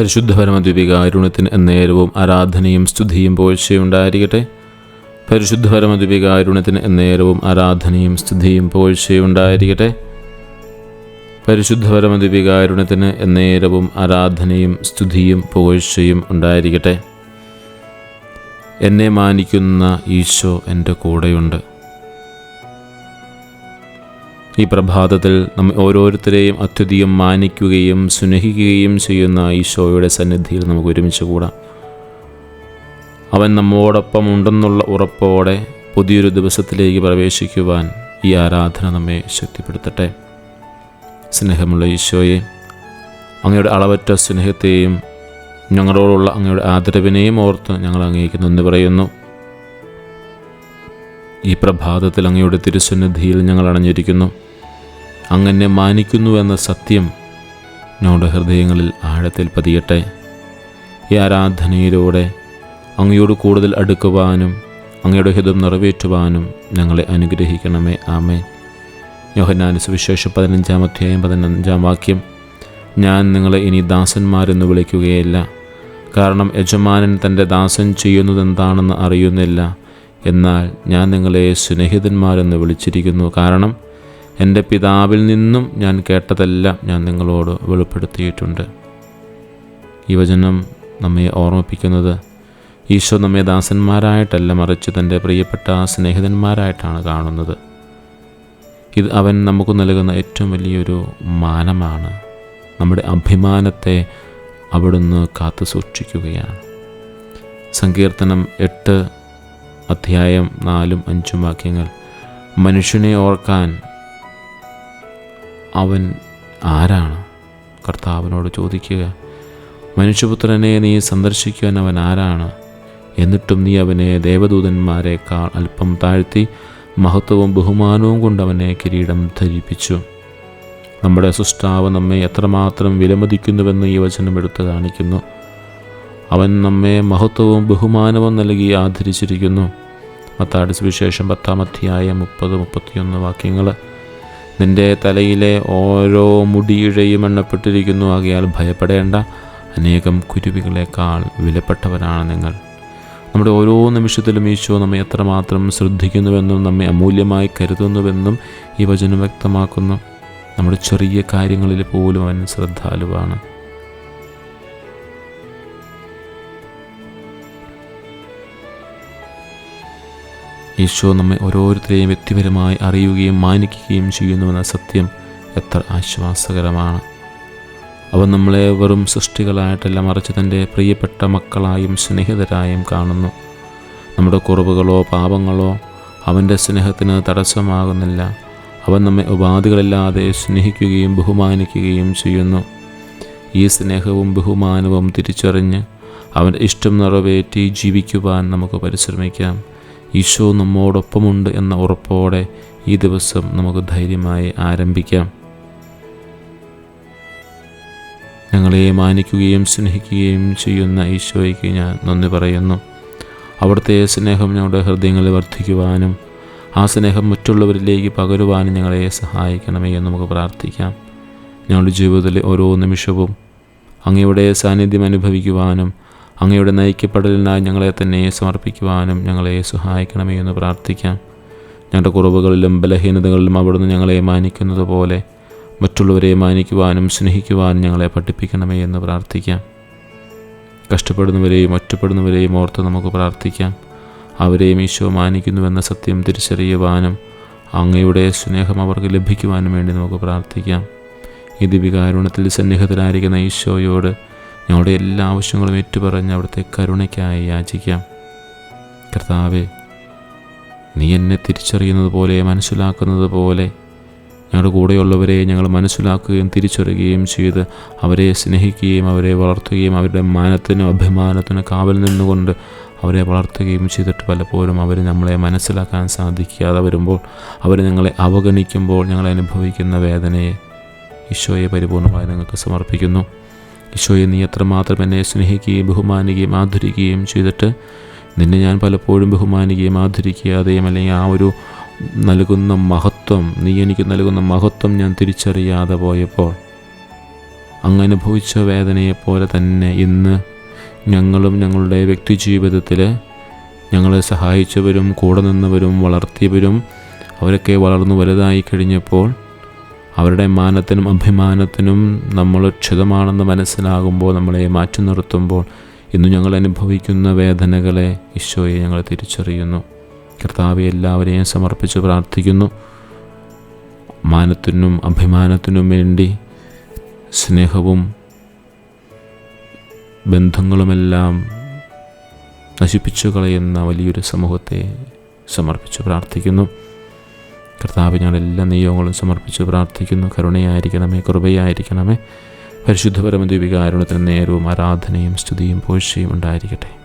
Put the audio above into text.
പരിശുദ്ധ പരമദ്വീപികാരുണ്യത്തിന് എന്നേരവും ആരാധനയും സ്തുതിയും പോഴ്ചയുണ്ടായിരിക്കട്ടെ പരിശുദ്ധ പരമദ്വീപികാരുണ്യത്തിന് എന്നേരവും ആരാധനയും സ്തുതിയും പോഴ്ചയുണ്ടായിരിക്കട്ടെ പരിശുദ്ധ പരമദ്വീപികാരുണ്യത്തിന് എന്നേരവും ആരാധനയും സ്തുതിയും പുകഴ്ചയും ഉണ്ടായിരിക്കട്ടെ. എന്നെ മാനിക്കുന്ന ഈശോ എന്റെ കൂടെയുണ്ട്. ഈ പ്രഭാതത്തിൽ നമ്മെ ഓരോരുത്തരെയും അത്യധികം മാനിക്കുകയും സ്നേഹിക്കുകയും ചെയ്യുന്ന ഈശോയുടെ സന്നിധിയിൽ നമുക്ക് ഒരുമിച്ച് കൂടാം. അവൻ നമ്മോടൊപ്പം ഉണ്ടെന്നുള്ള ഉറപ്പോടെ പുതിയൊരു ദിവസത്തിലേക്ക് പ്രവേശിക്കുവാൻ ഈ ആരാധന നമ്മെ ശക്തിപ്പെടുത്തട്ടെ. സ്നേഹമുള്ള ഈശോയെ അങ്ങയുടെ അളവറ്റ സ്നേഹത്തെയും ഞങ്ങളോടുള്ള അങ്ങയുടെ ആദരവിനെയും ഓർത്ത് ഞങ്ങൾ അങ്ങേക്ക് നന്ദി പറയുന്നു. ഈ പ്രഭാതത്തിൽ അങ്ങയുടെ തിരുസന്നിധിയിൽ ഞങ്ങൾ അണഞ്ഞിരിക്കുന്നു. അങ്ങനെ മാനിക്കുന്നു എന്ന സത്യം ഞങ്ങളുടെ ഹൃദയങ്ങളിൽ ആഴത്തിൽ പതിയട്ടെ. ഈ ആരാധനയിലൂടെ അങ്ങയോട് കൂടുതൽ അടുക്കുവാനും അങ്ങയുടെ ഹിതം നിറവേറ്റുവാനും ഞങ്ങളെ അനുഗ്രഹിക്കണമേ. ആമേ യോഹന്നാന് സുവിശേഷം പതിനഞ്ചാം അധ്യായം പതിനഞ്ചാം വാക്യം. ഞാൻ നിങ്ങളെ ഇനി ദാസന്മാരെന്ന് വിളിക്കുകയില്ല. കാരണം യജമാനൻ തന്റെ ദാസൻ ചെയ്യുന്നതെന്താണെന്ന് അറിയുന്നില്ല. എന്നാൽ ഞാൻ നിങ്ങളെ സ്നേഹിതന്മാരെന്ന് വിളിച്ചിരിക്കുന്നു. കാരണം എന്റെ പിതാവിൽ നിന്നും ഞാൻ കേട്ടതെല്ലാം ഞാൻ നിങ്ങളോട് വെളിപ്പെടുത്തിയിട്ടുണ്ട്. ഈ നമ്മെ ഓർമ്മിപ്പിക്കുന്നത് ഈശോ നമ്മെ ദാസന്മാരായിട്ടല്ല മറിച്ച് തന്റെ പ്രിയപ്പെട്ട സ്നേഹിതന്മാരായിട്ടാണ് കാണുന്നത്. ഇത് അവൻ നമുക്ക് നൽകുന്ന ഏറ്റവും വലിയൊരു മാനമാണ്. നമ്മുടെ അഭിമാനത്തെ അവിടുന്ന് കാത്തു സൂക്ഷിക്കുകയാണ് സങ്കീർത്തനം എട്ട് അധ്യായം നാലും അഞ്ചും വാക്യങ്ങൾ. മനുഷ്യനെ ഓർക്കാൻ അവൻ ആരാണ്? കർത്താവിനോട് ചോദിക്കുക. മനുഷ്യപുത്രനെ നീ സന്ദർശിക്കുവാൻ അവൻ ആരാണ്? എന്നിട്ടും നീ അവനെ ദേവദൂതന്മാരെക്കാൾ അല്പം താഴ്ത്തി മഹത്വവും ബഹുമാനവും കൊണ്ട് അവനെ കിരീടം ധരിപ്പിച്ചു. നമ്മുടെ സൃഷ്ടാവ് നമ്മെ എത്രമാത്രം വിലമതിക്കുന്നുവെന്ന് ഈ വചനം എടുത്തു കാണിക്കുന്നു. അവൻ നമ്മെ മഹത്വവും ബഹുമാനവും നൽകി ആദരിച്ചിരിക്കുന്നു. മത്താടി സുവിശേഷം പത്താം അധ്യായം മുപ്പത് മുപ്പത്തിയൊന്ന് വാക്യങ്ങൾ. നിന്റെ തലയിലെ ഓരോ മുടിയിഴയും എണ്ണപ്പെട്ടിരിക്കുന്നു. ആകയാൽ ഭയപ്പെടേണ്ട. അനേകം കുരുവികളെക്കാൾ വിലപ്പെട്ടവരാണ് നിങ്ങൾ. നമ്മുടെ ഓരോ നിമിഷത്തിലും ഈശോ നമ്മെ എത്രമാത്രം ശ്രദ്ധിക്കുന്നുവെന്നും നമ്മെ അമൂല്യമായി കരുതുന്നുവെന്നും ഈ വചനം വ്യക്തമാക്കുന്നു. നമ്മുടെ ചെറിയ കാര്യങ്ങളിൽ പോലും അവൻ ശ്രദ്ധാലുവാണ്. ഈശോ നമ്മെ ഓരോരുത്തരെയും വ്യക്തിപരമായി അറിയുകയും മാനിക്കുകയും ചെയ്യുന്നുവെന്ന സത്യം. എത്ര ആശ്വാസകരമാണ്. അവൻ നമ്മളെ വെറും സൃഷ്ടികളായിട്ടല്ല മറിച്ച് തന്റെ പ്രിയപ്പെട്ട മക്കളായും സ്നേഹിതരായും കാണുന്നു. നമ്മുടെ കുറവുകളോ പാപങ്ങളോ അവന്റെ സ്നേഹത്തിന് തടസ്സമാകുന്നില്ല. അവൻ നമ്മെ ഉപാധികളില്ലാതെ സ്നേഹിക്കുകയും ബഹുമാനിക്കുകയും ചെയ്യുന്നു. ഈ സ്നേഹവും ബഹുമാനവും തിരിച്ചറിഞ്ഞ് അവന്റെ ഇഷ്ടം നിറവേറ്റി ജീവിക്കുവാൻ നമുക്ക് പരിശ്രമിക്കാം. ഈശോ നമ്മോടൊപ്പമുണ്ട് എന്ന ഉറപ്പോടെ ഈ ദിവസം നമുക്ക് ധൈര്യമായി ആരംഭിക്കാം. ഞങ്ങളെ മാനിക്കുകയും സ്നേഹിക്കുകയും ചെയ്യുന്ന ഈശോയ്ക്ക് ഞാൻ നന്ദി പറയുന്നു. അവിടുത്തെ സ്നേഹം ഞങ്ങളുടെ ഹൃദയങ്ങളിൽ വർദ്ധിക്കുവാനും ആ സ്നേഹം മറ്റുള്ളവരിലേക്ക് പകരുവാനും ഞങ്ങളെ സഹായിക്കണമേ എന്ന് നമുക്ക് പ്രാർത്ഥിക്കാം. ഞങ്ങളുടെ ജീവിതത്തിലെ ഓരോ നിമിഷവും അങ്ങയുടെ സാന്നിധ്യം അനുഭവിക്കുവാനും അങ്ങയുടെ നയിക്കപ്പെടലിനായി ഞങ്ങളെ തന്നെ സമർപ്പിക്കുവാനും ഞങ്ങളെ സഹായിക്കണമേ എന്ന് പ്രാർത്ഥിക്കാം. ഞങ്ങളുടെ കുറവുകളിലും ബലഹീനതകളിലും അവിടുന്ന് ഞങ്ങളെ മാനിക്കുന്നത് പോലെ മറ്റുള്ളവരെ മാനിക്കുവാനും സ്നേഹിക്കുവാനും ഞങ്ങളെ പഠിപ്പിക്കണമേ എന്ന് പ്രാർത്ഥിക്കാം. കഷ്ടപ്പെടുന്നവരെയും ഒറ്റപ്പെടുന്നവരെയും ഓർത്ത് നമുക്ക് പ്രാർത്ഥിക്കാം. അവരെയും ഈശോ മാനിക്കുന്നുവെന്ന സത്യം തിരിച്ചറിയുവാനും അങ്ങയുടെ സ്നേഹം അവർക്ക് ലഭിക്കുവാനും വേണ്ടി നമുക്ക് പ്രാർത്ഥിക്കാം. ഈ ദിവികാരുണത്തിൽ സന്നിഹിതരായിരിക്കുന്ന ഈശോയോട് ഞങ്ങളുടെ എല്ലാ ആവശ്യങ്ങളും ഏറ്റുപറഞ്ഞ് അവിടുത്തെ കരുണയ്ക്കായി യാചിക്കാം. കർത്താവെ നീ എന്നെ തിരിച്ചറിയുന്നത് പോലെ മനസ്സിലാക്കുന്നത് പോലെ ഞങ്ങളുടെ കൂടെയുള്ളവരെ ഞങ്ങൾ മനസ്സിലാക്കുകയും തിരിച്ചറിയുകയും ചെയ്ത് അവരെ സ്നേഹിക്കുകയും അവരെ വളർത്തുകയും അവരുടെ മാനത്തിനും അഭിമാനത്തിനും കാവൽ നിന്നുകൊണ്ട് അവരെ വളർത്തുകയും ചെയ്തിട്ട് പലപ്പോഴും അവർ നമ്മളെ മനസ്സിലാക്കാൻ സാധിക്കാതെ വരുമ്പോൾ അവർ ഞങ്ങളെ അവഗണിക്കുമ്പോൾ ഞങ്ങൾ അനുഭവിക്കുന്ന വേദനയെ ഈശോയെ പരിപൂർണമായി നിങ്ങൾക്ക് സമർപ്പിക്കുന്നു. ഈശോയെ നീ എത്രമാത്രം എന്നെ സ്നേഹിക്കുകയും ബഹുമാനിക്കുകയും ആദരിക്കുകയും ചെയ്തിട്ട് നിന്നെ ഞാൻ പലപ്പോഴും ബഹുമാനിക്കുകയും ആദരിക്കാതെയും അല്ലെങ്കിൽ ആ ഒരു നൽകുന്ന മഹത്വം നീ എനിക്ക് നൽകുന്ന മഹത്വം ഞാൻ തിരിച്ചറിയാതെ പോയപ്പോൾ അങ്ങ് അനുഭവിച്ച വേദനയെപ്പോലെ തന്നെ ഇന്ന് ഞങ്ങളും ഞങ്ങളുടെ വ്യക്തി ജീവിതത്തിൽ ഞങ്ങളെ സഹായിച്ചവരും കൂടെ നിന്നവരും വളർത്തിയവരും അവരൊക്കെ വളർന്നു വലുതായി കഴിഞ്ഞപ്പോൾ അവരുടെ മാനത്തിനും അഭിമാനത്തിനും നമ്മൾ ക്ഷിതമാണെന്ന് മനസ്സിലാകുമ്പോൾ നമ്മളെ മാറ്റി നിർത്തുമ്പോൾ ഇന്ന് ഞങ്ങൾ അനുഭവിക്കുന്ന വേദനകളെ ഈശോയെ ഞങ്ങൾ തിരിച്ചറിയുന്നു. കർത്താവെ എല്ലാവരെയും സമർപ്പിച്ച് പ്രാർത്ഥിക്കുന്നു. മാനത്തിനും അഭിമാനത്തിനും വേണ്ടി സ്നേഹവും ബന്ധങ്ങളുമെല്ലാം നശിപ്പിച്ചു കളയുന്ന വലിയൊരു സമൂഹത്തെ സമർപ്പിച്ച് പ്രാർത്ഥിക്കുന്നു. കർത്താവ് ഞങ്ങൾ എല്ലാ നിയോഗങ്ങളും സമർപ്പിച്ച് പ്രാർത്ഥിക്കുന്നു. കരുണയായിരിക്കണമേ കൃപയായിരിക്കണമേ. പരിശുദ്ധപരമ ദീപികാരുണത്തിന് നേരവും ആരാധനയും സ്തുതിയും പോഴ്ചയും ഉണ്ടായിരിക്കട്ടെ.